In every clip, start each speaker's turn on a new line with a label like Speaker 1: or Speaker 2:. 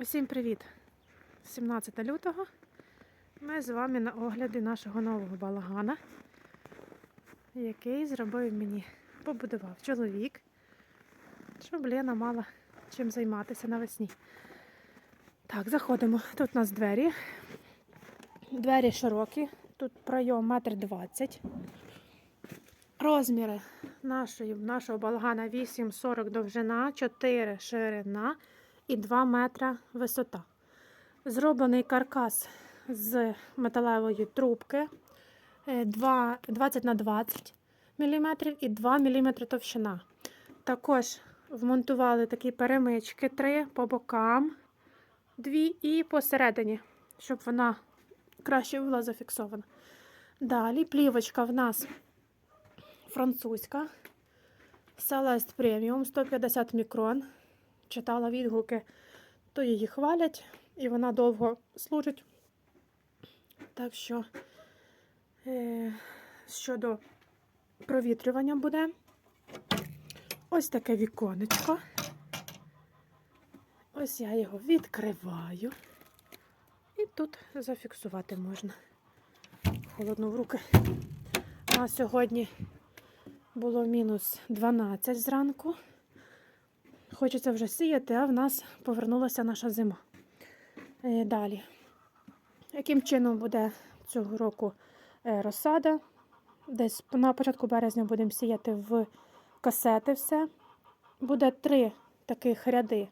Speaker 1: Усім привіт! 17 лютого. Ми з вами на огляді нашого нового балагана, який зробив мені, побудував чоловік, щоб Лена мала чим займатися навесні. Так, заходимо. Тут у нас двері. Двері широкі, тут пройом метр двадцять. Розміри нашої, нашого балагана 8,40 довжина, 4 ширина і 2 метра висота. Зроблений каркас з металевої трубки е, 2, 20 на 20 мм і 2 мм товщина. Також вмонтували такі перемички 3 по бокам, 2 і посередині, щоб вона краще була зафіксована. Далі плівочка в нас французька. Celeste Premium 150 мікрон. Читала відгуки, то її хвалять, і вона довго служить. Так що, е, щодо провітрювання буде ось таке віконечко. Ось я його відкриваю. І тут зафіксувати можна. Холодно в руки. А сьогодні було мінус 12 зранку. Хочеться вже сіяти, а в нас повернулася наша зима. Е, Далі. Яким чином буде цього року е, розсада? Десь на початку березня будемо сіяти в касети все. Буде три таких ряди.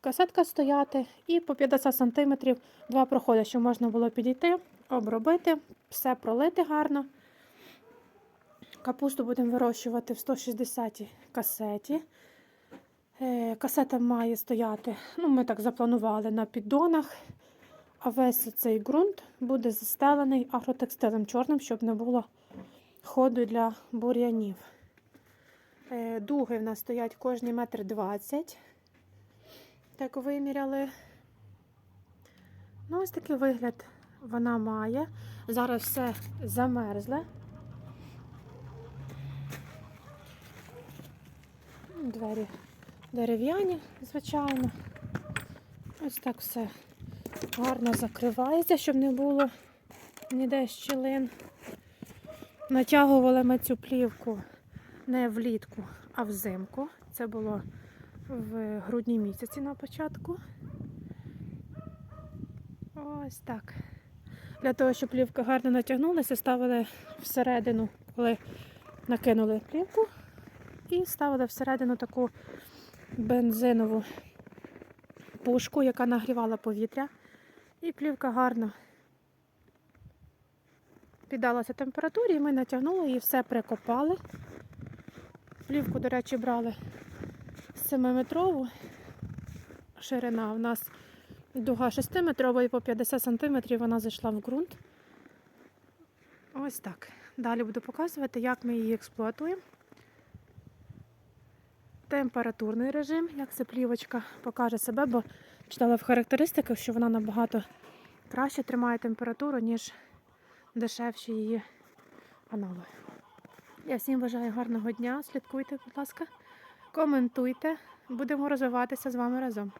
Speaker 1: Касетка стояти і по 50 см два проходи, щоб можна було підійти, обробити, все пролити гарно. Капусту будемо вирощувати в 160 касеті. Е, Касета має стояти, ну ми так запланували на піддонах, а весь цей ґрунт буде застелений агротекстилем чорним, щоб не було ходу для бур'янів. Е, Дуги в нас стоять кожні метр двадцять. Так виміряли. Ну, ось такий вигляд вона має. Зараз все замерзле. Двері дерев'яні, звичайно. Ось так все гарно закривається, щоб не було ніде щілин. Натягували ми цю плівку не влітку, а взимку. Це було в грудні місяці на початку. Ось так. Для того, щоб плівка гарно натягнулася, ставили всередину, коли накинули плівку, і ставили всередину таку бензинову пушку, яка нагрівала повітря. І плівка гарно піддалася температурі, і ми натягнули і все прикопали. Плівку, до речі, брали 7-метрову. Ширина у нас дуга 6-метрова і по 50 см вона зайшла в ґрунт. Ось так. Далі буду показувати, як ми її експлуатуємо. Температурний режим, як це плівочка покаже себе, бо читала в характеристиках, що вона набагато краще тримає температуру, ніж дешевші її аналоги. Я всім бажаю гарного дня. Слідкуйте, будь ласка, коментуйте. Будемо розвиватися з вами разом.